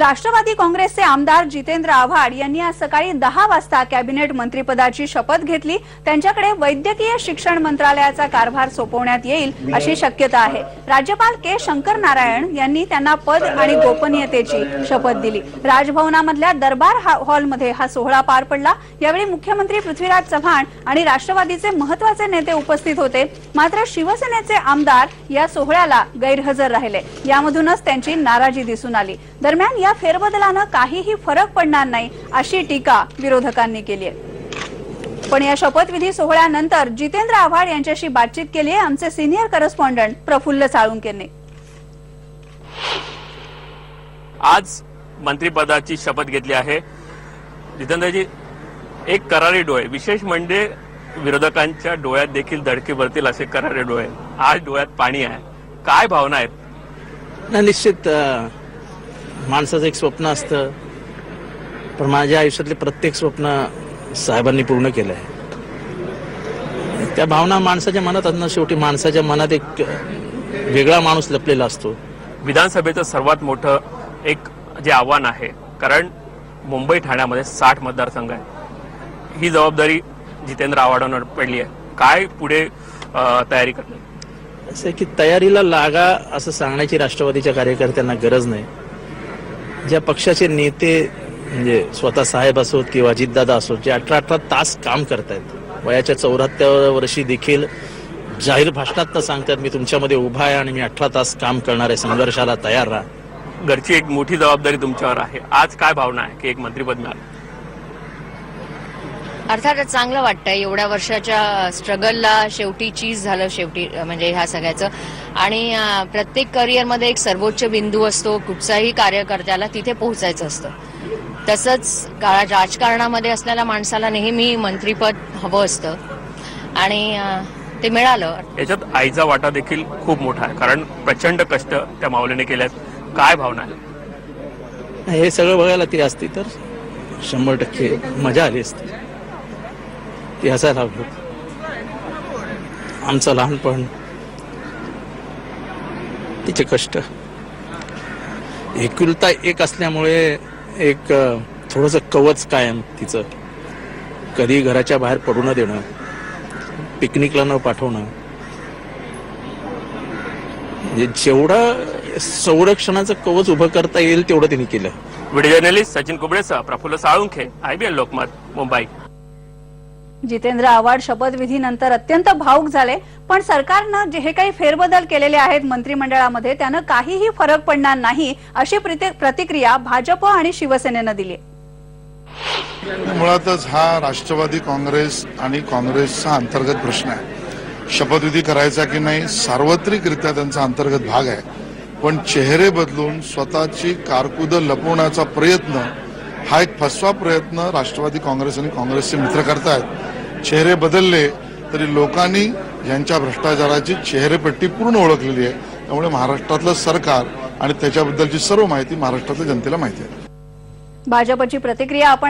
राष्ट्रवादी काँग्रेसचे आमदार जितेंद्र आव्हाड यांनी आज सकाळी दहा वाजता कॅबिनेट मंत्रीपदाची शपथ घेतली. त्यांच्याकडे वैद्यकीय शिक्षण मंत्रालयाचा कारभार सोपवण्यात येईल अशी शक्यता आहे. राज्यपाल के शंकर नारायण यांनी त्यांना पद आणि गोपनीयतेची शपथ दिली. राजभवनामधल्या दरबार हॉलमध्ये हा सोहळा पार पडला. यावेळी मुख्यमंत्री पृथ्वीराज चव्हाण आणि राष्ट्रवादीचे महत्त्वाचे नेते उपस्थित होते. मात्र शिवसेनेचे आमदार या सोहळ्याला गैरहजर राहिले. यामधूनच त्यांची नाराजी दिसून आली. दरम्यान या फेरबदलानं काहीही फरक पडणार नाही अशी टीका विरोधकांनी केली आहे. पण या शपथविधी सोहळ्यानंतर जितेंद्र आव्हाड यांच्याशी बातचीत केली आहे आमचे सिनियर करस्पॉन्डंट प्रफुल्ल साळुंकेंनी आज मंत्रिपदाची शपथ घेतली आहे. जितेंद्रजी एक करारी डोळे विशेष म्हणजे विरोधकांच्या डोळ्यात देखील धडकी भरतील असे करारे डोळे. आज डोळ्यात पाणी आहे. काय भावना आहेत? नाही निश्चित माणसाचं एक स्वप्न असतं. पण माझ्या आयुष्यातले प्रत्येक स्वप्न साहेबांनी पूर्ण केलं आहे. त्या भावना माणसाच्या मनात असणं शेवटी माणसाच्या मनात एक वेगळा माणूस लपलेला असतो. विधानसभेचं सर्वात मोठं एक जे आव्हान आहे कारण मुंबई ठाण्यामध्ये साठ मतदारसंघ आहे ही जबाबदारी जितेंद्र आव्हाडांवर पडली आहे. काय पुढे तयारी करतात असं की तयारीला लागा असं सांगण्याची राष्ट्रवादीच्या कार्यकर्त्यांना गरज नाही. ज्या पक्षाचे नेते म्हणजे स्वतः साहेब असोत किंवा अजितदादा असोत जे अठरा अठरा तास काम करतायत वयाच्या चौऱ्याहत्तर वर्षी देखील जाहीर भाषणात तर सांगतात मी तुमच्यामध्ये उभा आहे आणि मी अठरा तास काम करणार आहे संघर्षाला तयार राहा. घरची एक मोठी जबाबदारी तुमच्यावर आहे. आज काय भावना आहे की एक मंत्रीपद मिळालं? अर्थातच चांगलं वाटतंय. एवढ्या वर्षाच्या स्ट्रगलला शेवटी चीज झालं शेवटी म्हणजे ह्या सगळ्याचं. आणि प्रत्येक करिअरमध्ये एक सर्वोच्च बिंदू असतो. कुठचाही कार्यकर्त्याला तिथे पोहोचायचं असतं. तसंच का- राजकारणामध्ये असलेल्या माणसाला नेहमी मंत्रीपद हवं असतं. आणि ते मिळालं. याच्यात आईचा वाटा देखील खूप मोठा आहे. कारण प्रचंड कष्ट त्या माऊलीने केल्यात. काय भावना आहे? हे सगळं बघायला ती असती तर शंभर टक्के मजा आली असती. ती हसायला हवं आमचं लहानपण तिचे कष्ट. एकुलता एक असल्यामुळे एक थोडस कवच कायम तिचं. कधी घराच्या बाहेर पडू न देणं पिकनिकला न पाठवणं. म्हणजे जेवढं संरक्षणाचं कवच उभं करता येईल तेवढं तिने केलं. व्हिडिओ जर्नलिस्ट सचिन कुबडेसह प्रफुल्ल साळुंखे आयबीएल लोकमत मुंबई. जितेंद्र आव्हाड शपथविधीनंतर अत्यंत भाऊक झाले पण सरकारनं जे हे काही फेरबदल केलेले आहेत मंत्रिमंडळामध्ये त्यानं काहीही फरक पडणार नाही अशी प्रतिक्रिया भाजप आणि शिवसेनेनं दिली. मुळातच हा राष्ट्रवादी काँग्रेस आणि काँग्रेसचा अंतर्गत प्रश्न आहे. शपथविधी करायचा की नाही सार्वत्रिकरित्या त्यांचा अंतर्गत भाग आहे. पण चेहरे बदलून स्वतःची कारकुद लपवण्याचा प्रयत्न हा एक फसवा प्रयत्न राष्ट्रवादी काँग्रेस आणि काँग्रेसचे मित्र करतायत. चेहरे बदलले तरी लोकांनी यांच्या भ्रष्टाचाराची चेहरेपट्टी पूर्ण ओळखलेली आहे. त्यामुळे महाराष्ट्रातलं सरकार आणि त्याच्याबद्दलची सर्व माहिती महाराष्ट्रातल्या जनतेला माहिती आहे. भाजपची प्रतिक्रिया आपण